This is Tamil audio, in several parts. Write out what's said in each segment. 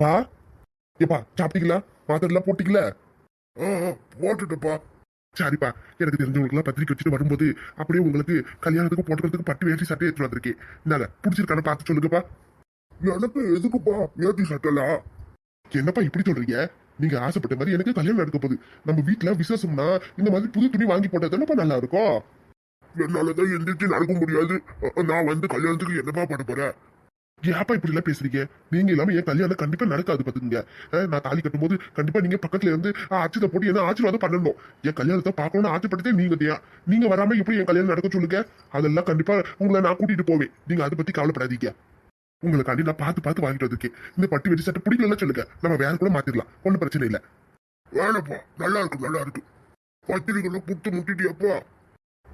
பா. ஏப்பா சாப்பிட்டீங்களா? மாத்திரலாம் போட்டிங்களா? போட்டுட்டப்பா சரிப்பா. எனக்கு தெரிஞ்சவங்களுக்குலாம் பத்திரிக்கை வச்சுட்டு வரும்போது அப்படியே உங்களுக்கு கல்யாணத்துக்கு போட்டுக்கிறதுக்கு பட்டு வேட்டி சட்டை எடுத்துட்டு வந்திருக்கேன். இந்தாங்க பிடிச்சிருக்கான பார்த்து சொல்லுங்கப்பா. எனக்கு எதுக்குப்பா வேட்டி சட்டைலாம் என்னப்பா இப்படி சொல்றீங்க? நீங்க ஆசைப்பட்ட மாதிரி எனக்கு கல்யாணம் நடக்க போகுது. நம்ம வீட்டுல விசேஷம்னா இந்த மாதிரி புது துணி வாங்கி போட்டா தானப்பா நல்லா இருக்கும் என்னாலதான் எந்திரிச்சு நடக்க முடியாது. நான் வந்து கல்யாணத்துக்கு என்னப்பா பண்ண போறேன்? ஏப்பா இப்படி எல்லாம் பேசுறீங்க? நீங்க இல்லாம என் கல்யாணம் கண்டிப்பா நடக்காது பாத்துக்கங்க. நான் தாலி கட்டும்போது கண்டிப்பா நீங்க பக்கத்துல இருந்து அஹ், அச்சத்தை போட்டு என்ன ஆசீர்வாதம் பண்ணணும். என் கல்யாணத்தை பார்க்கணும்னு ஆசைப்பட்டதே நீங்க தான் நீங்க வராம எப்படி என் கல்யாணம் நடக்க சொல்லுங்க? அதெல்லாம் கண்டிப்பா உங்களை நான் கூட்டிட்டு போவேன். நீங்க அதை பத்தி கவலைப்படாதீங்க. உங்களுக்காண்டி நான் பார்த்து பார்த்து வாங்கிட்டு வந்திருக்கேன். இந்த பட்டு வெட்டி சட்டை பிடிக்கல சொல்லுங்க. நம்ம வேற கூட மாத்திடலாம் ஒன்றும் பிரச்சனை இல்லை. வேணப்பா. நல்லா இருக்கு நல்லா இருக்கு. பத்திரிக்கை புட்டு முட்டிட்டியாப்பா?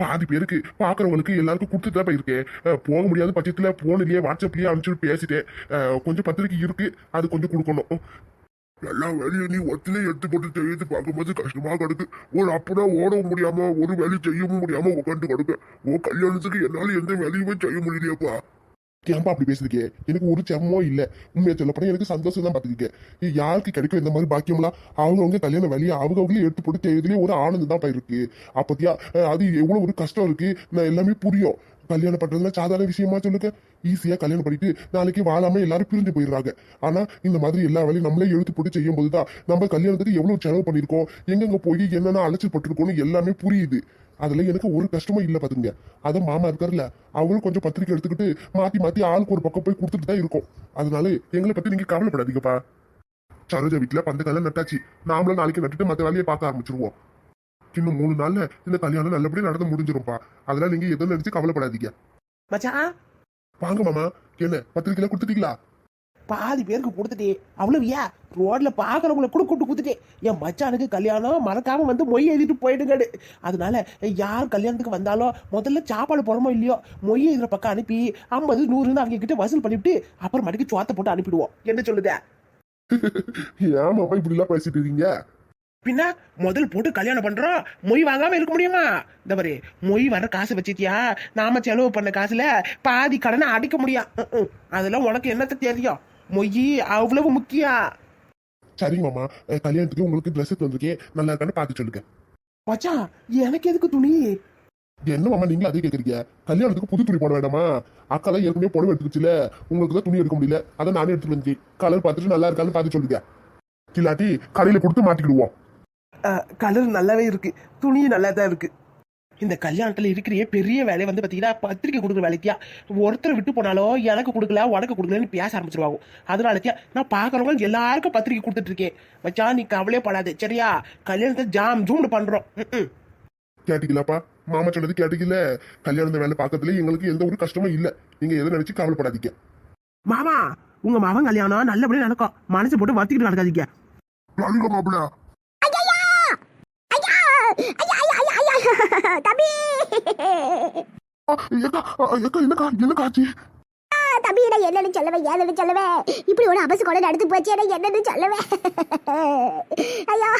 பாதி பேருக்கு பாக்குறவனுக்கு எல்லாருக்கும் கொடுத்துட்டு தான் இருக்கேன் போக முடியாத பட்சத்துல போன்லயே வாட்ஸ்அப்லயே அனுப்பிச்சு பேசிட்டேன். கொஞ்சம் பத்திரிக்கை இருக்கு அது கொஞ்சம் கொடுக்கணும். எல்லா வேலையும் நீ ஒத்திலே எடுத்து போட்டு செய்து பார்க்கும்போது கஷ்டமா கிடக்கு. ஒரு அப்பனா ஓடவும் முடியாம ஒரு வேலையும் செய்யவும் முடியாம உட்காந்து கிடக்கு. உன் கல்யாணத்துக்கு என்னால எந்த வேலையுமே செய்ய முடியலையாப்பா. ஏன்பா அப்படி பேசுதுக்கே எனக்கு ஒரு செம்மோ இல்லை. உண்மையை சொல்லப்போனால் எனக்கு சந்தோஷம் தான் பார்த்துக்கே யாருக்கு கிடைக்கும் இந்த மாதிரி பாக்கியம்லாம்? அவங்கவுங்க கல்யாண வேலையை அவங்கவுங்களே எடுத்து போட்டு செய்யறதுலேயே ஒரு ஆனந்தம் தான் இருக்கு. அப்பத்தியா அது எவ்வளவு ஒரு கஷ்டம் இருக்கு. நான் எல்லாமே புரியும். கல்யாணம் பண்ணுறதுல சாதாரண விஷயமா சொல்லுங்க. ஈஸியா கல்யாணம் பண்ணிட்டு நாளைக்கு வாழாம எல்லாரும் பிரிஞ்சு போயிடுறாங்க. ஆனா இந்த மாதிரி எல்லா வேலையும் நம்மளே எழுத்து போட்டு செய்யும் போதுதான் நம்ம கல்யாணத்துக்கு எவ்வளவு செலவு பண்ணியிருக்கோம். எங்கெங்க போய் என்னென்ன அழைச்சி பட்டிருக்கோம்னு எல்லாமே புரியுது. அதுல எனக்கு ஒரு கஷ்டமும் இல்ல பாத்துங்க அத மாமா இருக்காருல்ல அவரும் கொஞ்சம் பத்திரிக்கை எடுத்துக்கிட்டு மாத்தி மாத்தி ஆளுக்கு ஒரு பக்கம் போய் கொடுத்துட்டு தான் இருக்கோம். அதனால எங்களை பத்தி நீங்க கவலைப்படாதீங்கப்பா. சரோஜா வீட்டுல பந்த காலம் நட்டாச்சு. நாமளும் நாளைக்கு நட்டுட்டு மத்த வேலையை பார்க்க ஆரம்பிச்சிருவோம். இன்னும் மூணு நாள்ல இந்த கல்யாணம் நல்லபடியா நடந்து முடிஞ்சிரும்ப்பா. அதெல்லாம் நீங்க எதுவும் நினைச்சு கவலைப்படாதீங்க. மச்சான்? வாங்க மாமா. என்ன பத்திரிக்கைலாம் கொடுத்துட்டீங்களா? பாதி பேருக்கு கொடுத்துட்டே. அவ்வளவுயா ரோட்ல பாக்குறவங்களை கூட கூட்டு கொடுத்துட்டே. என் மச்சானுக்கு கல்யாணம் மறக்காம வந்து மொய் எழுதிட்டு போயிடுங்கடு அதனால யார் கல்யாணத்துக்கு வந்தாலும் முதல்ல சாப்பாடு போறோமோ இல்லையோ மொய் எழுதுற பக்கம் அனுப்பி ஐம்பது நூறுன்னு அவங்க கிட்ட வசூல் பண்ணிவிட்டு அப்புறமேட்டுக்கு சோத்தை போட்டு அனுப்பிடுவோம். என்ன சொல்லுத? ஏன் மாமா இப்படி எல்லாம் பேசிட்டு இருக்கீங்க? பின்ன முதல் போட்டு கல்யாணம் பண்றோம். மொய் வாங்காம இருக்க முடியுமா? இந்த மாதிரி மொய் வர காசு வச்சிட்டியா நாம செலவு பண்ண காசுல பாதி கடனை அடிக்க முடியும். அதெல்லாம் உனக்கு என்னத்த தெரியும்? மொய் அவ்வளவு முக்கியம் சரிங்க மாமா அஹ் கல்யாணத்துக்கு உங்களுக்கு ட்ரெஸ் எடுத்து வந்திருக்கேன் நல்லா இருக்கான்னு பார்த்து சொல்லுங்க. மச்சான் எனக்கு எதுக்கு துணி? என்ன மாமா நீங்களும் அதே கேக்குறீங்க? கல்யாணத்துக்கு புது துணி போட வேண்டாமா? அக்கா தான் ஏற்கனவே புடவை எடுத்துச்சுல உங்களுக்கு தான் துணி எடுக்க முடியல. அதை நானே எடுத்துட்டு வந்து கலர் பார்த்துட்டு நல்லா இருக்கான்னு பார்த்து சொல்லுங்க. இல்லாட்டி கடையில கொடுத்து மாட்டிக்கிடுவோம். கலர் நல்லாவே இருக்கு. துணி நல்லா தான் இருக்கு. இந்த கல்யாணத்துல இருக்கிற பெரிய வேலை வந்து பாத்தீங்கன்னா பத்திரிக்கை கொடுக்குற வேலைத்தியா ஒருத்தர் விட்டு போனாலும் எனக்கு கொடுக்கல உனக்கு கொடுக்கலன்னு பேச ஆரம்பிச்சிருவாங்க. அதனாலத்தியா நான் பாக்குறவங்க எல்லாருக்கும் பத்திரிக்கை கொடுத்துட்டு இருக்கேன். மச்சான் நீ கவலையே படாது. சரியா? கல்யாணத்தை ஜாம் ஜூம்னு பண்றோம். ம், ம். கேட்டீங்களாப்பா மாமா சொன்னது கேட்டீங்கல்ல கல்யாணத்தை வேலை பார்க்கறதுல எங்களுக்கு எந்த ஒரு கஷ்டமும் இல்ல. நீங்க எதை நினைச்சு கவலைப்படாதீங்க. மாமா உங்க மகன் கல்யாணம் நல்லபடியா நடக்கும். மனசு போட்டு வத்திக்கிட்டு நடக்காதீங்க. மாப்பிள்ள. தம்பி. தம்பி நான் என்னன்னு சொல்லுவேன் ஏன்னு சொல்லுவேன் இப்படி ஒரு அபசு கூட நடந்து போச்சு என்னன்னு சொல்லுவேன் ஐயா.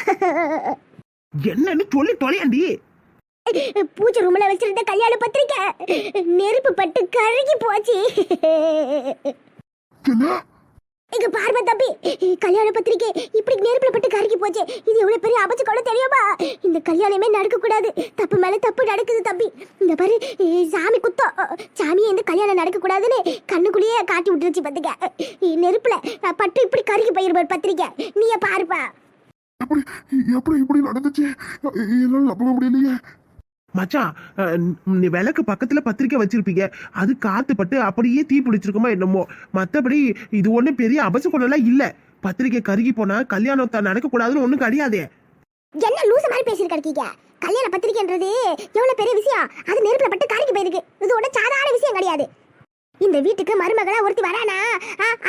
என்னன்னு சொல்லி தொலையாண்டி. பூஜை ரூம்ல வச்சிருந்த கல்யாண பத்திரிக்கை நெருப்பு பட்டு கருகி போச்சு. இங்க பார்வை தம்பி கல்யாண பத்திரிக்கை இப்படி நெருப்புல பட்டு கருகி போச்சு. இது எவ்வளவு பெரிய ஆபத்து கூட தெரியுமா? இந்த கல்யாணமே நடக்க கூடாது தப்பு மேல தப்பு நடக்குது தம்பி. இந்த பாரு சாமி குத்தம் சாமியே இந்த கல்யாணம் நடக்க கூடாதுன்னு கண்ணுக்குள்ளேயே காட்டி விட்டுருச்சு பாத்துக்க. நெருப்புல பட்டு இப்படி கருகி போயிருப்பார் பத்திரிக்கை. நீயே பாருப்பா. எப்படி எப்படி இப்படி நடந்துச்சு? என்னால நம்ப முடியலையே. மச்சான் நீ விளக்கு பக்கத்துல பத்திரிக்கை வச்சிருப்பீங்க. அது காத்துப்பட்டு அப்படியே தீ பிடிச்சிருக்குமா என்னமோ. மத்தபடி இது ஒண்ணும் பெரிய அபச குணம்லாம் இல்ல. பத்திரிக்கை கருகி போனா கல்யாணம் த- நடக்கக்கூடாதுன்னு ஒண்ணும் கிடையாதே. என்ன லூசு மாதிரி பேசிட்டு கிடைக்கீங்க கல்யாண பத்திரிக்கைன்றது எவ்வளவு பெரிய விஷயம்? அது நெருப்புல பட்டு கருகி போயிருக்கு. இது ஒன்றும் சாதாரண விஷயம் கிடையாது. இந்த வீட்டுக்கு மருமகளா ஒருத்தி வரானா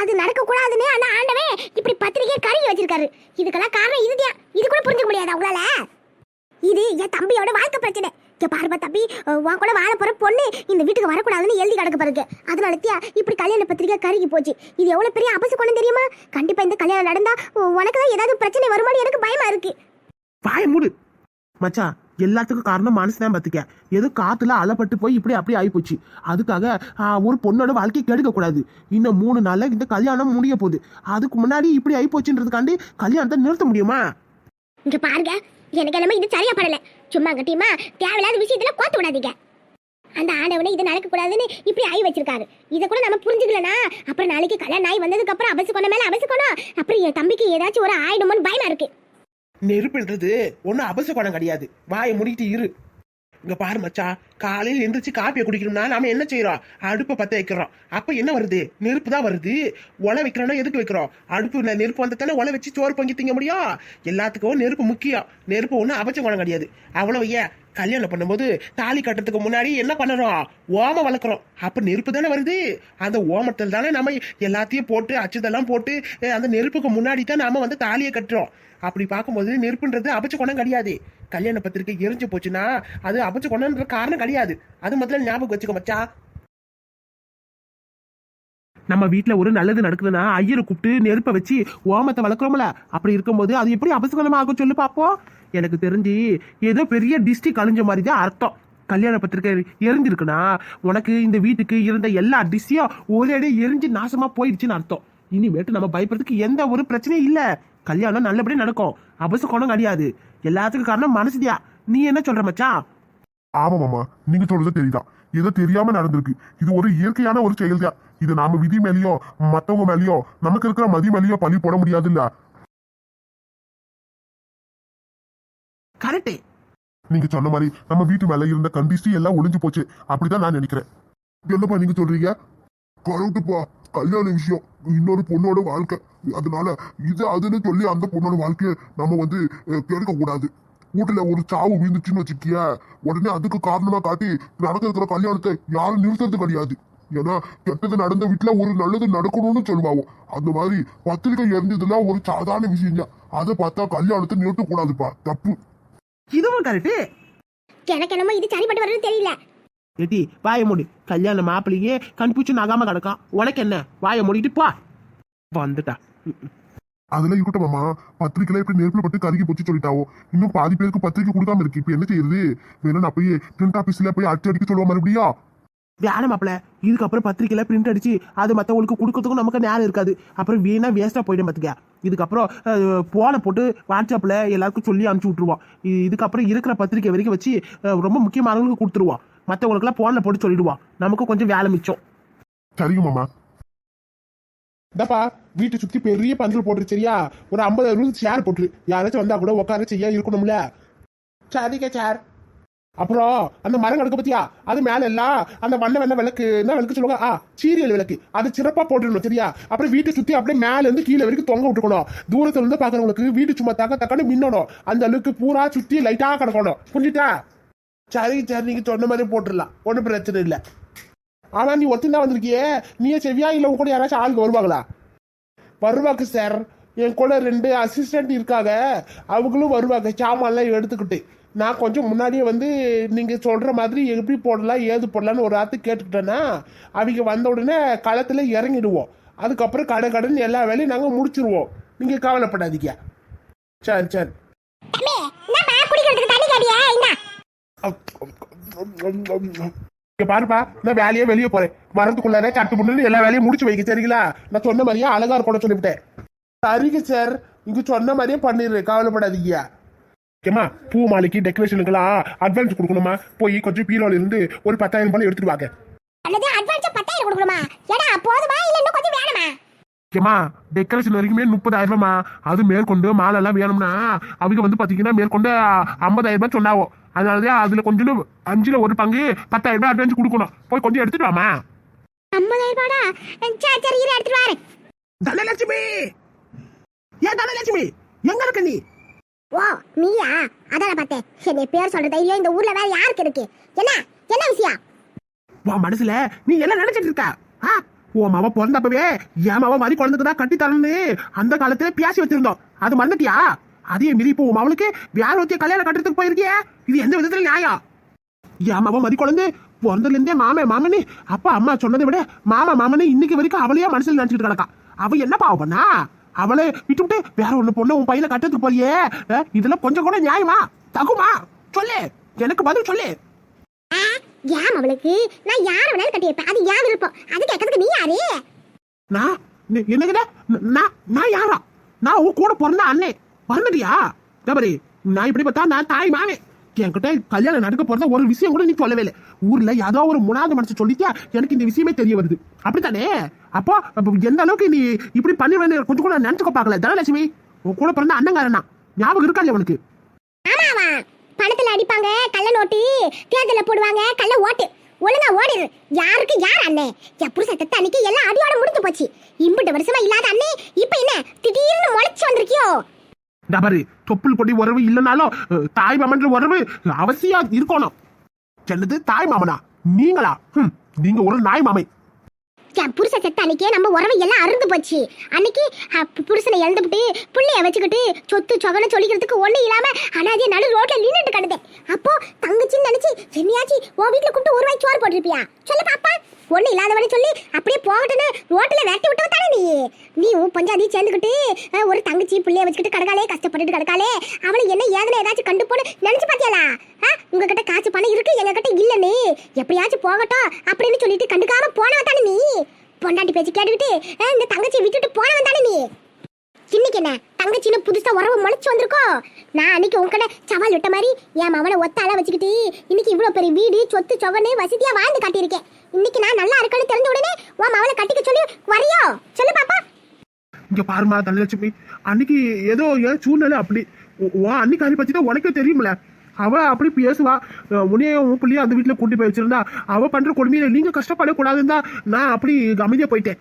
அது நடக்க கூடாதுன்னு அந்த ஆண்டவே இப்படி பத்திரிக்கையை கருகி வச்சிருக்காரு. இதுக்கெல்லாம் காரணம் இதுதான். இது கூட புரிஞ்சுக்க முடியாது அவங்களால இது என் தம்பியோட வாழ்க்கை பிரச்சனை. இங்க பாருப்பா தம்பி. உன் கூட வாழ போற பொண்ணு இந்த வீட்டுக்கு வரக்கூடாதுன்னு எழுதி கிடக்க பாருங்க. அதனாலத்தியா இப்படி கல்யாண பத்திரிக்கை கருகி போச்சு. இது எவ்வளவு பெரிய அபச தெரியுமா? கண்டிப்பா இந்த கல்யாணம் நடந்தா உனக்கு தான் ஏதாவது பிரச்சனை வருமானு எனக்கு பயமா இருக்கு. வாய மூடு. மச்சான் எல்லாத்துக்கும் காரணம் மனசு தான் பார்த்துக்க ஏதோ காத்துல அலப்பட்டு போய் இப்படி அப்படி ஆகிப்போச்சு அதுக்காக ஒரு பொண்ணோட வாழ்க்கை கெடுக்க கூடாது. இன்னும் மூணு நாள்ல இந்த கல்யாணம் முடிய போகுது. அதுக்கு முன்னாடி இப்படி ஆகிப்போச்சுன்றதுக்காண்டி கல்யாணத்தை நிறுத்த முடியுமா? இங்க பாருங்க. எனக்கு என்னமோ இது சரியா படல. சும்மா கட்டியமா? தேவையில்லாத விஷயத்துல கோத்து விடாதீங்க. அந்த ஆண்டவனே இது நடக்க கூடாதுன்னு இப்படி ஆகி வச்சிருக்காரு. இதை கூட நம்ம புரிஞ்சுக்கலனா? அப்புறம் நாளைக்கு கல்யாணம் ஆகி வந்ததுக்கு அப்புறம் அபசுக்கணும் மேல அபசுக்கணும் அப்புறம் என் தம்பிக்கு ஏதாச்சும் ஒரு ஆயிடுமோன்னு பயமா இருக்கு. நெருப்புன்றது ஒன்றும் அபசகுணம் கிடையாது. வாயை முடிக்கிட்டு இரு. இங்க பாரு மச்சா காலையில் எந்திரிச்சு காப்பியை குடிக்கணும்னா நாம என்ன செய்யறோம்? அடுப்பை பத்த வைக்கிறோம். அப்ப என்ன வருது? நெருப்பு தான் வருது. ஒலை வைக்கிறோம்னா எதுக்கு வைக்கிறோம்? அடுப்பு நெருப்பு வந்த தானே ஒலை வச்சு சோறு பொங்கி திங்க முடியும்? எல்லாத்துக்கும் நெருப்பு முக்கியம். நெருப்பு ஒன்றும் அபச்சம் குணம் கிடையாது. அவ்வளவு ஏன்? கல்யாணம் பண்ணும்போது தாலி கட்டுறதுக்கு முன்னாடி என்ன பண்ணுறோம்? ஓமம் வளர்க்குறோம். அப்போ நெருப்பு தானே வருது? அந்த ஓமத்தில் தானே நம்ம எல்லாத்தையும் போட்டு அச்சுதெல்லாம் போட்டு அந்த நெருப்புக்கு முன்னாடி தான் நாம் வந்து தாலியை கட்டுறோம். அப்படி பார்க்கும்போது நெருப்புன்றது அபச்ச குணம் கிடையாது. கல்யாண பத்திரிக்கை எரிஞ்சு போச்சுன்னா அது அபச்ச குணம்ன்ற காரணம் கிடையாது. அது முதல்ல ஞாபகம் வச்சுக்க மச்சா. நம்ம வீட்டில் ஒரு நல்லது நடக்குதுன்னா ஐயரை கூப்பிட்டு நெருப்பை வச்சு ஓமத்தை வளர்க்குறோம்ல. அப்படி இருக்கும்போது அது எப்படி அபசகலமாக ஆகும் சொல்லு பார்ப்போம் எனக்கு தெரிஞ்சு ஏதோ பெரிய டிஸ்ட்ரிக் அழிஞ்ச மாதிரி தான் அர்த்தம். கல்யாண பத்திரிக்கை எரிஞ்சிருக்குன்னா உனக்கு இந்த வீட்டுக்கு இருந்த எல்லா டிஷ்ஷையும் ஒரே எரிஞ்சு நாசமாக போயிடுச்சுன்னு அர்த்தம். இனிமேட்டு நம்ம பயப்படுறதுக்கு எந்த ஒரு பிரச்சனையும் இல்லை. கல்யாணம் நல்லபடியாக நடக்கும். அபசகுணம் கிடையாது. எல்லாத்துக்கும் காரணம் மனசுதியா நீ என்ன சொல்ற மச்சான்? ஆமா மாமா நீங்க சொல்றது தெரியுதான் ஏதோ தெரியாம நடந்திருக்கு. இது ஒரு இயற்கையான ஒரு செயல் தான் இது நாம விதி மேலேயோ மத்தவங்க மேலேயோ நமக்கு இருக்கிற மதி மேலேயோ பழி போட முடியாதுல்ல. கரெக்டே. நீங்க சொன்ன மாதிரி நம்ம வீட்டு மேல இருந்த கண்டிஸ்டி எல்லாம் ஒளிஞ்சு போச்சு. அப்படிதான் நான் நினைக்கிறேன். என்னப்பா நீங்க சொல்றீங்க? கரெக்டுப்பா. கல்யாண விஷயம். இன்னொரு பொண்ணோட வாழ்க்கை. அதனால இது அதுன்னு சொல்லி அந்த பொண்ணோட வாழ்க்கைய நம்ம வந்து கெடுக்க கூடாது வீட்டுல ஒரு சாவு விழுந்துச்சுன்னு வச்சுக்கிய உடனே அதுக்கு காரணமா காட்டி நடக்க இருக்கிற கல்யாணத்தை யாரும் நிறுத்துறது கிடையாது. ஏன்னா கெட்டது நடந்த வீட்டுல ஒரு நல்லது நடக்கணும்னு சொல்லுவாங்க அந்த மாதிரி பத்திரிக்கை எரிஞ்சதுலாம் ஒரு சாதாரண விஷயம் தான் அதை பார்த்தா கல்யாணத்தை நிறுத்த கூடாதுப்பா தப்பு. இதுவும் கரெக்டு எனக்கு என்னமோ இது சரிப்பட்டு வருதுன்னு தெரியல. ஏட்டி வாயை மூடி. கல்யாண மாப்பிள்ளையே கண்பூச்சி நகாம கிடக்கான். உனக்கு என்ன? வாயை மூடிட்டு போ. வந்துட்டா. அதெல்லாம் இருக்கட்டும் மாமா பத்திரிக்கைலாம் இப்படி நெருப்புல பட்டு கருகி போச்சு சொல்லிட்டாவோ. இன்னும் பாதி பேருக்கு பத்திரிக்கை கொடுக்காம இருக்கு. இப்ப என்ன செய்யுது வேணும் நான் போய் பிரிண்ட் ஆபீஸ்ல போய் அடிச்சு அடிக்க சொல்லுவா மறுபடியும். வேணாம் மாப்பிள இதுக்கப்புறம் பத்திரிக்கையில பிரிண்ட் அடிச்சு அது மற்றவங்களுக்கு கொடுக்கறதுக்கும் நமக்கு நேரம் இருக்காது. அப்புறம் வீணா வேஸ்டா போயிடும் பார்த்துக்க இதுக்கப்புறம் போனை போட்டு வாட்ஸ்அப்ல எல்லாருக்கும் சொல்லி அனுப்பிச்சு விட்ருவோம் இதுக்கப்புறம் இருக்கிற பத்திரிக்கை வரைக்கும் வச்சு ரொம்ப முக்கியமானவங்களுக்கு கொடுத்துருவோம். மற்றவங்களுக்குலாம் போனில் போட்டு சொல்லிடுவோம். நமக்கு கொஞ்சம் வேலை மிச்சம். சரிங்க மாமா. இந்தப்பா வீட்டை சுத்தி பெரிய பந்தல் போட்டுரு சரியா? ஒரு ஐம்பது ரூபா சேர் போட்டுரு. யாராச்சும் வந்தா கூட உட்கார செய்ய இருக்கணும்ல? சரிங்க சார் அப்புறம் அந்த மரம் கிடக்கு பத்தியா? அது மேல எல்லாம் அந்த வண்ண வண்ண விளக்கு என்ன விளக்கு சொல்லுவாங்க? ஆ சீரியல் விளக்கு. அது சிறப்பா போட்டுருணும் சரியா? அப்புறம் வீட்டை சுத்தி அப்படியே மேல இருந்து கீழே வரைக்கும் தொங்க விட்டுக்கணும் தூரத்துல இருந்து பாக்குறவங்களுக்கு வீடு சும்மா தாக்க தக்கன்னு மின்னணும். அந்த அளவுக்கு பூரா சுத்தி லைட்டா கிடக்கணும். புரிஞ்சுட்டா? சரி சரி நீங்க சொன்ன மாதிரி போட்டுடலாம். ஒன்றும் பிரச்சனை இல்லை. ஆனா நீ ஒருத்தன் வந்திருக்கியே? நீயே செவியா இல்லை உங்க கூட யாராச்சும் ஆளுக்கு வருவாங்களா? வருவாங்க சார் என் கூட ரெண்டு அசிஸ்டன்ட் இருக்காங்க. அவங்களும் வருவாங்க சாமான்லாம் எடுத்துக்கிட்டு. நான் கொஞ்சம் முன்னாடியே வந்து நீங்க சொல்ற மாதிரி எப்படி போடலாம் ஏது போடலாம்னு ஒரு வார்த்தை கேட்டுக்கிட்டேன்னா அவங்க வந்த உடனே களத்துல இறங்கிடுவோம். அதுக்கப்புறம் கடை கடன் எல்லா வேலையும் நாங்க முடிச்சிருவோம். நீங்க கவலைப்படாதீங்க. சரி சரி. பாருப்பா நான் வேலையே வெளியே போறேன். மரத்துக்குள்ளார சட்டு புண்ணு எல்லா வேலையும் முடிச்சு வைக்க சரிங்களா? நான் சொன்ன மாதிரியே அழகா இருக்கணும் சொல்லிவிட்டேன். சரிங்க சார் இங்க சொன்ன மாதிரியே பண்ணிடுறேன். கவலைப்படாதீங்க. ஓகேம்மா பூ மாலைக்கு டெக்கரேஷனுக்கெல்லாம் அட்வான்ஸ் கொடுக்கணுமா? போய் கொஞ்சம் பீரோல இருந்து ஒரு பத்தாயிரம் ரூபாய் எடுத்துட்டு வாங்க. அல்லது அட்வான்ஸா பத்தாயிரம் கொடுக்கணுமா? ஏடா போதுமா? இல்ல இன்னும் கொஞ்சம் வேணுமா? ஓகேம்மா டெக்கரேஷன் வரைக்குமே முப்பதாயிரம் ரூபாய்மா அது மேற்கொண்டு மாலை எல்லாம் வேணும்னா அவங்க வந்து பாத்தீங்கன்னா மேற்கொண்டு ஐம்பதாயிரம் ரூபாய் சொன்னாவோ. அதனாலதான் அதுல கொஞ்சம் அஞ்சுல ஒரு பங்கு பத்தாயிரம் ரூபாய் அட்வான்ஸ் கொடுக்கணும். போய் கொஞ்சம் எடுத்துட்டு வாமா ஐம்பதாயிரம் ரூபாடா சரி சரி இரு எடுத்துட்டு வரேன். தனலட்சுமி! ஏன் தனலட்சுமி? எங்க இருக்க நீ? ஓ நீயா? அதான பார்த்தேன். என்னை பேர் சொல்ற தைரியம் இந்த ஊர்ல வேற யாருக்கு இருக்கு? என்ன? என்ன விஷயம்? உன் மனசுல நீ என்ன நினைச்சிட்டு இருக்க? ஆ? உன் மாவன் பிறந்தப்பவே என் மாவ மாதிரி குழந்தைக்கு தான் கட்டி தரணும்னு அந்த காலத்துல பேசி வச்சிருந்தோம். அது மறந்துட்டியா? அதே மீறி இப்போ உன் மவளுக்கு வேற ஒருத்திய கல்யாணம் கட்டுறதுக்கு போயிருக்கிய? இது எந்த விதத்துல நியாயம்? என் மாவன் மாதிரி குழந்தை பிறந்ததுலேருந்தே மாமே மாமனு அப்பா அம்மா சொன்னதை விட மாமா மாமனு இன்னைக்கு வரைக்கும் அவளையே மனசுல நினைச்சிட்டு கிடக்கா. அவ என்ன பாவம் பண்ணா? அவளை விட்டுவிட்டு வேற ஒண்ணு பொண்ணு உன் பையனை கட்டுறதுக்கு போறியே? இதெல்லாம் கொஞ்சம் கூட நியாயமா? தகுமா? சொல்லு. எனக்கு பதில் சொல்லு. ஏன் அவளுக்கு? நான் யார வேணாலும் கட்டி வைப்பேன் அது ஏன் விருப்பம். அது கேட்கறதுக்கு நீ யாரு? நான்? ந- நான் நான் யாரா? நான் உன் கூட பிறந்த அண்ணே. மறந்துட்டியா? தபரி நான் இப்படி பார்த்தா நான் தாய் மாவே என்கிட்ட கல்யாணம் நடக்க போறத ஒரு விஷயம் கூட நீ சொல்லவே இல்லை. ஊர்ல ஏதோ ஒரு மூணாவது மனசு சொல்லிட்டியா எனக்கு இந்த விஷயமே தெரிய வருது. அப்படித்தானே? அப்போ அப்போ எந்த அளவுக்கு நீ இப்படி பண்ணுவேன்னு கொஞ்சம் கூட நினைச்சுக்க பார்க்கல. தனலட்சுமி உன் கூட பிறந்த அண்ணங்காரனா? ஞாபகம் இருக்கா இல்லையா உனக்கு? பணத்துல அடிப்பாங்க கள்ள நோட்டு தேர்தல போடுவாங்க கள்ள ஓட்டு. ஒழுங்கா ஓடிடு யாருக்கு யார் அண்ணே? என் புருஷ தத்த அன்னைக்கு எல்லாம் அடியோட முடிஞ்சு போச்சு. இம்புட்டு வருஷமா இல்லாத அண்ணே இப்ப என்ன? திடீர்னு முளைச்சு வந்திருக்கியோ? டபரு தொப்புள் கொடி உறவு இல்லைனாலும் தாய் மாமன்ற உறவு அவசியம் இருக்கணும். என்னது தாய் மாமனா. நீங்களா? நீங்க ஒரு நாய் மாமை. புருஷன் புருஷ செத்த அன்னைக்கே நம்ம உறவு எல்லாம் அருந்து போச்சு. அன்னைக்கு புருஷனை இழந்துபிட்டு புள்ளைய வச்சுக்கிட்டு சொத்து சொகனை சொல்லிக்கிறதுக்கு ஒண்ணு இல்லாம அனாதிய நடு ரோட்ல நின்னுட்டு கிடந்தேன். அப்போ தங்கச்சின்னு நினைச்சு என்னையாச்சு உன் வீட்டுல கூப்பிட்டு ஒரு வாய் சோறு போட்டிருப்பியா? சொல்லு பாப்பா. ஒண்ணு இல்லாதவனு சொல்லி அப்படியே போகட்டுன்னு ரோட்ல விரட்டி விட்டு தானே நீ? நீ உன் பஞ்சாதி சேர்ந்துக்கிட்டு ஒரு தங்கச்சி பிள்ளைய வச்சுக்கிட்டு கிடக்காளே கஷ்டப்பட்டுட்டு கிடக்காளே அவளை என்ன ஏதனை ஏதாச்சும் கண்டு போன்னு நினைச்சு பாத்தியாளா ஆ, உங்ககிட்ட காசு பணம் இருக்கு எங்ககிட்ட இல்லன்னு. எப்படியாச்சும் போகட்டும் அப்படின்னு சொல்லிட்டு கண்டுக்காம போனவன் தானே நீ? பொண்டாட்டி பேச்சு கேட்டுக்கிட்டு இந்த தங்கச்சியை விட்டுட்டு போனவன் தானே நீ? இன்னைக்கு என்ன? தங்கச்சின்னு புதுசா உறவு முளைச்சு வந்திருக்கோ? நான் அன்னைக்கு உங்ககிட்ட சவால் விட்ட மாதிரி என் மவனை ஒத்தால வச்சுக்கிட்டு இன்னைக்கு இவ்வளவு பெரிய வீடு சொத்து சொகன்னு வசதியா வாழ்ந்து காட்டியிருக்கேன். இன்னைக்கு நான் நல்லா இருக்கேன்னு தெரிஞ்ச உடனே உன் மவனை கட்டிக்க சொல்லி வரியோ? சொல்லு பாப்பா. இங்க பாருமா தனலட்சுமி. அன்னைக்கு ஏதோ ஏன் சூழ்நிலை அப்படி. உன் அன்னைக்காரி பத்தி தான் உனக்கே தெரியும்ல. அவ அப்படி பேசுவா. உன்னையும் உன் பிள்ளையும் அந்த வீட்டுல கூட்டி போய் வச்சிருந்தா அவ பண்ற கொடுமையில நீங்க கஷ்டப்படக்கூடாதுன்னு தான் நான் அப்படி அமைதியா போயிட்டேன்.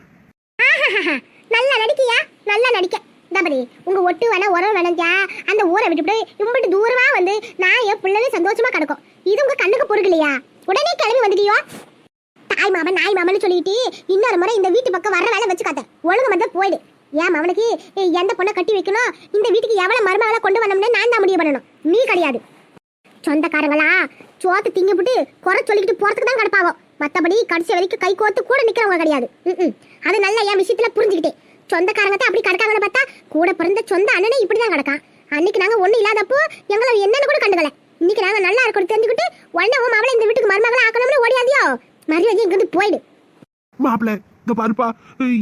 நல்லா நடிக்கியா? நல்லா நடிக்க. தம்பதி உங்க ஒட்டு வேணா உறவு வேணாங்க அந்த ஊரை விட்டுவிட்டு இம்பிட்டு தூரமா வந்து நான் என் பிள்ளைங்க சந்தோஷமா கிடக்கும். இது உங்க கண்ணுக்கு பொறுக்கலையா? உடனே கிளம்பி வந்துட்டியோ? நாய் மாமன் நாய் மாமன் சொல்லிட்டு இன்னொரு முறை இந்த வீட்டு பக்கம் வர வேலை வச்சுக்காத. ஒழுங்கு மட்டும் போயிடு. ஏன் அவனுக்கு எந்த பொண்ணை கட்டி வைக்கணும்? இந்த வீட்டுக்கு எவ்வளவு மருமகளை கொண்டு வரணும்னு நான் தான் முடிவு பண்ணணும். நீ கிடையாது. சொந்தக்காரங்களா? சோத்து திங்கப்பட்டு குறை சொல்லிக்கிட்டு போறதுக்கு தான் கிடப்பாவோ மத்தபடி கடைசி வரைக்கும் கை கோத்து கூட நிக்கிறவங்க கிடையாது. ம்ம். அது நல்லா என் விஷயத்துல புரிஞ்சுக்கிட்டேன். சொந்தக்காரங்க தான் அப்படி கிடக்காங்கன்னு பார்த்தா கூட பிறந்த சொந்த அண்ணனே இப்படிதான் கிடக்கான். அன்னைக்கு நாங்க ஒண்ணு இல்லாதப்போ எங்களை என்னன்னு கூட கண்டுக்கல. இன்னைக்கு நாங்க நல்லா இருக்கணும் தெரிஞ்சுக்கிட்டு உடனே உன் அவளை இந்த வீட்டுக்கு மருமகளை ஆக்கணும்னு ஓடியாதியோ மரியாதை இங்கிருந்து போயிடு. மாப்பிள்ள இந்த பாருப்பா.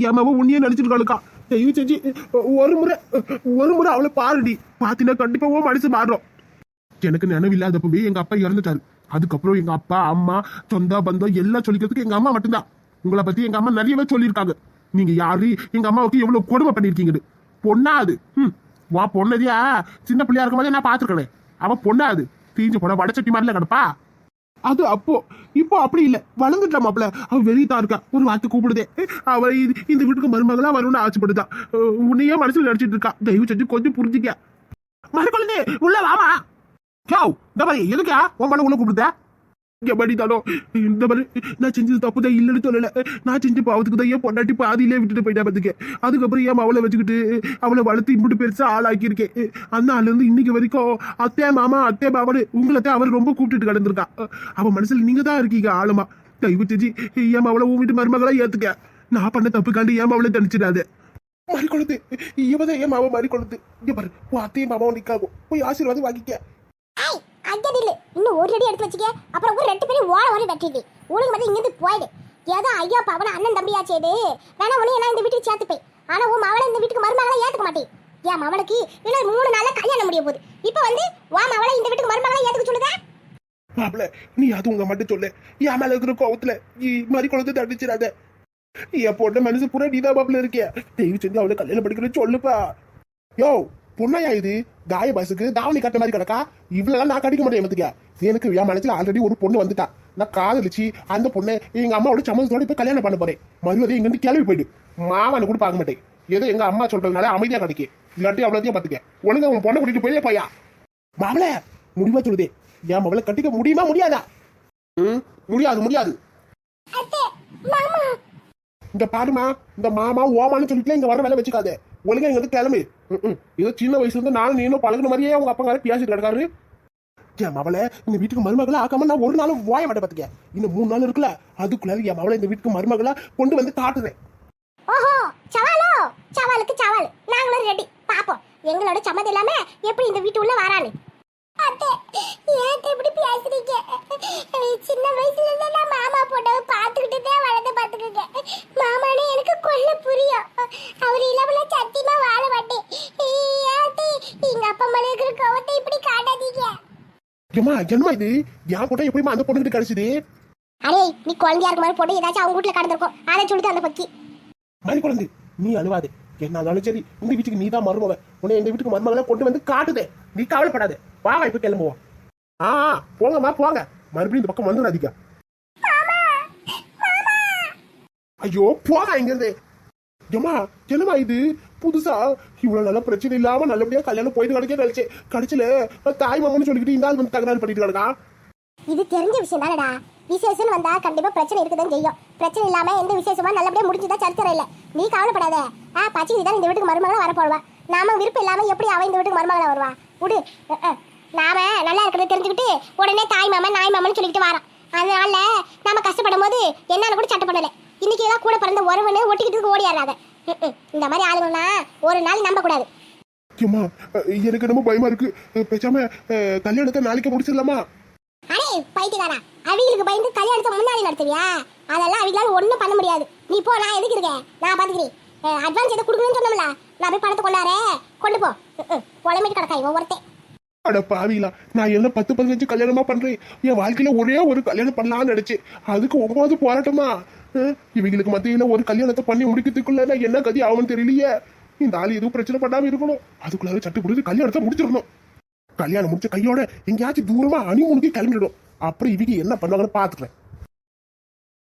என் மாமா உன்னையே நடிச்சிருக்காளுக்கா தயவு செஞ்சு ஒரு முறை ஒரு முறை அவளை பாருடி. பார்த்தீங்கன்னா கண்டிப்பா ஓ மனசு மாறுறோம் எனக்கு நினைவில்லாதப்பவே எங்க அப்பா இறந்துட்டாரு. அதுக்கப்புறம் எங்க அப்பா அம்மா சொந்த பந்தம் எல்லாம் சொல்லிக்கிறதுக்கு எங்க அம்மா மட்டும்தான். உங்களை பத்தி எங்க அம்மா நிறையவே சொல்லியிருக்காங்க. நீங்க யாரு? எங்க அம்மாவுக்கு எவ்வளவு கொடுமை பண்ணிருக்கீங்கன்னு பொண்ணா அது. ம். வா பொண்ணதியா சின்ன பிள்ளையா இருக்கும் போதே நான் பாத்துருக்கேன் அவ பொண்ணா அது. தீஞ்சு போட வடச்சட்டி மாதிரில கிடப்பா. அது அப்போ இப்போ அப்படி இல்லை. வளர்ந்துட்டா மாப்பிள்ள. அவ வெளியே இருக்கா. ஒரு வார்த்தை கூப்பிடுதே. அவ இது- இந்த வீட்டுக்கு மருமகளா வரும்னு ஆசைப்படுதா. உன்னையே மனசுல நினைச்சிட்டு இருக்கா. தயவு செஞ்சு கொஞ்சம் புரிஞ்சுக்க. மறுக்குழந்தை உள்ள வாமா. சாவ் இந்த மாதிரி எதுக்கா உன் மன உள்ள கூப்பிடுத? இங்க இந்த மாதிரி நான் செஞ்சது தப்பு தான் இல்லைன்னு சொல்லல. நான் செஞ்ச பாவத்துக்கு தான் ஏன் பொண்டாட்டி பாதியிலே விட்டுட்டு போயிட்டா பார்த்துக்க அதுக்கப்புறம் ஏன் அவளை வச்சுக்கிட்டு அவளை வளர்த்து இப்படி பெருசா ஆளாக்கியிருக்கேன். அந்த ஆள்லேருந்து இன்னைக்கு வரைக்கும் அத்தே மாமா அத்தே பாவனு உங்களை தான் அவர் ரொம்ப கூப்பிட்டுட்டு கிடந்திருக்கா. அவ மனசுல நீங்கள் தான் இருக்கீங்க ஆளுமா தயவு செஞ்சு ஏன் அவளை உன் வீட்டு மருமகளா ஏத்துக்க. நான் பண்ண தப்புக்காண்டி ஏன் அவளை தனிச்சிடாது மாறி கொழுத்து இவதான் ஏன் மாமா மாறி கொழுத்து இங்க பாரு உன் அத்தையும் மாமாவும் நிக்காகும் போய் ஆசீர்வாதம் வாங்கிக்க. ஐய் அஞ்சடி இன்னும் ஒரு அடி எடுத்து வச்சுக்க. அப்புறம் ஒரு ரெண்டு பேரும் ஓட ஓட வெட்டிடு. ஒழுங்கு மட்டும் இங்கிருந்து போயிடு. ஏதோ ஐயா பாவன அண்ணன் தம்பியாச்சே இது. வேணா உன்னை நான் இந்த வீட்டுக்கு சேர்த்துப்பேன். ஆனா உன் மவளை இந்த வீட்டுக்கு மருமகளை ஏத்துக்க மாட்டேன். என் மவளுக்கு இன்னும் மூணு நாள்ல கல்யாணம் முடிய போகுது. இப்போ வந்து உன் மவளை இந்த வீட்டுக்கு மருமகளை ஏத்துக்க சொல்லுதா? மாப்பிள நீ அது உங்க மட்டும் சொல்லு. என் மேல இருக்கிற கோவத்துல நீ மாதிரி குழந்தை தண்டிச்சிடாத என் பொண்ணு மனசு பூரா நீதான் மாப்பிள இருக்கியா. தயவு செஞ்சு அவளை கல்யாணம் படிக்கணும் சொல்லுப்பா. யோ பொண்ணையா இது? தாய பஸ்ஸுக்கு தாவணி கட்ட மாதிரி கிடக்கா? இவ்வளவு நான் கடிக்க மாட்டேன் எமத்துக்க எனக்கு என் மனசுல ஆல்ரெடி ஒரு பொண்ணு வந்துட்டா. நான் காதலிச்சு அந்த பொண்ணை எங்க அம்மாவோட சம்மந்தத்தோட இப்ப கல்யாணம் பண்ண போறேன். மறுபடியும் இங்க இருந்து கிளம்பி போயிடு. மாமனை கூட பார்க்க மாட்டேன். ஏதோ எங்க அம்மா சொல்றதுனால அமைதியா கிடைக்கும் இல்லாட்டி அவ்வளோத்தையும் பாத்துக்க ஒழுங்கா உன் பொண்ணை கூட்டிட்டு போயே போயா மாமல முடிவா சொல்லுதே. என் மகளை கட்டிக்க முடியுமா முடியாதா? ம் முடியாது முடியாது. இந்த பாருமா இந்த மாமா ஓமான்னு சொல்லிட்டு இங்க வர வேலை வச்சுக்காத. ஒழுங்கா இங்க வந்து கிளம்பு. ஏதோ சின்ன வயசுல இருந்து நானும் நீனும் பழகுன மாதிரியே உங்க அப்பா பேசிட்டு கிடக்காரு. என் மவளை இந்த வீட்டுக்கு மருமகளா ஆக்காம நான் ஒரு நாளும் வாய மாட்டேன் பாத்துக்க. இன்னும் மூணு நாள் இருக்குல்ல அதுக்குள்ள என் மவளை இந்த வீட்டுக்கு மருமகளா கொண்டு வந்து காட்டுறேன். ஓஹோ சவாலோ? சவாலுக்கு சவால். நாங்களும் ரெடி பாப்போம். எங்களோட சம்மதம் இல்லாம எப்படி இந்த வீட்டு உள்ள வரானு சின்ன வயசுல இருந்தே நான் மாமா போட்டோ பார்த்துக்கிட்டு தான் வளர்ந்து பார்த்துக்கங்க மாமானே எனக்கு கொல்ல புரியும். அவர் இல்லாமல சத்தியமா வாழ மாட்டேன். எங்க அப்பா மேல இருக்கிற கோவத்தை இப்படி காட்டாதீங்க. ஏமா என்னமா இது? என் போட்டோ எப்படிமா அந்த பொண்ணுகிட்ட கிடைச்சது? அரே நீ குழந்தையா இருக்க மாதிரி போட்டு ஏதாச்சும் அவங்க வீட்டுல கடந்திருக்கும். அதை சொல்லிட்டு அந்த பக்கி. மணி குழந்தை நீ அழுவாதே. என்ன ஆனாலும் சரி இந்த வீட்டுக்கு நீ தான் மருமவ. உன்னை எங்க வீட்டுக்கு மருமகளை கொண்டு வந்து காட்டுதே. நீ கவலைப்படாத. வாங்க இப்ப கிளம்புவோம். ஆ போங்கம்மா போங்க. மறுபடியும் இந்த பக்கம் வந்துடாதீங்க ஐயோ போங்க இங்கிருந்து. ஏமா என்னமா இது? புதுசா? இவ்வளவு நல்ல பிரச்சனை இல்லாம நல்லபடியா கல்யாணம் போயிட்டு கிடைக்க கழிச்சு கடைசியில தாய் மாமன்னு சொல்லிக்கிட்டு இந்த ஆள் வந்து தகராறு பண்ணிட்டு கிடக்கா? இது தெரிஞ்ச விஷயம் தானடா. விசேஷம் வந்தா கண்டிப்பா பிரச்சனை இருக்குதான் செய்யும். பிரச்சனை இல்லாம எந்த விசேஷமா நல்லபடியா முடிஞ்சுதா சரித்திரம் இல்ல. நீ கவலைப்படாத. ஆ பச்சை தான் இந்த வீட்டுக்கு மருமகளை வரப்போடுவா நாம விருப்பம் இல்லாம எப்படி அவன் இந்த வீட்டுக்கு மருமகளை வருவா? விடு. நாம நல்லா இருக்கிறத தெரிஞ்சுக்கிட்டு உடனே தாய் மாமன் நாய் மாமன் சொல்லிக்கிட்டு வரான். அதனால நாம கஷ்டப்படும் போது என்னன்னு கூட சட்டை பண்ணல இன்னைக்கு ஏதாவது கூட பிறந்த உறவுன்னு ஒட்டிக்கிட்டு ம். இந்த மாதிரி ஆளுங்கள்னா ஒரு நாள் நம்ப கூடாது. ஏமா எனக்கு ரொம்ப பயமா இருக்கு. பேசாம கல்யாணத்தை நாளைக்கு முடிச்சிடலாமா? அடே பைத்தியக்காரா. அவங்களுக்கு பயந்து கல்யாணத்தை முன்னாடி நடத்துவியா? அதெல்லாம் அவங்களால ஒண்ணும் பண்ண முடியாது. நீ போ நான் எதுக்கு இருக்கேன்? நான் பாத்துக்கிறேன். அட்வான்ஸ் எதை கொடுக்கணும்னு சொன்னோம்ல. நான் போய் பணத்தை கொண்டாரே. கொண்டு போ. புலம்பிட்டு கிடக்கா இவன் ஒருத்தன். அட பாவிலா நான் என்ன பத்து பதினஞ்சு கல்யாணமா பண்றேன்? என் வாழ்க்கையில ஒரே ஒரு கல்யாணம் பண்ணலாம்னு நினைச்சேன். அதுக்கு ஒன்பது போராட்டமா? இவங்களுக்கு மத்தியில ஒரு கல்யாணத்தை பண்ணி முடிக்கிறதுக்குள்ள நான் என்ன கதி ஆகும்னு தெரியலையே. இந்த ஆள் எதுவும் பிரச்சனை பண்ணாம இருக்கணும். அதுக்குள்ளார சட்டு பிடிச்சி கல்யாணத்தை முடிச்சிடணும். கல்யாணம் முடிச்ச கையோட எங்கேயாச்சும் தூரமா அணிமுனுக்கு கிளம்பிடணும். அப்புறம் இவங்க என்ன பண்ணுவாங்கன்னு பாத்துக்கிறேன்.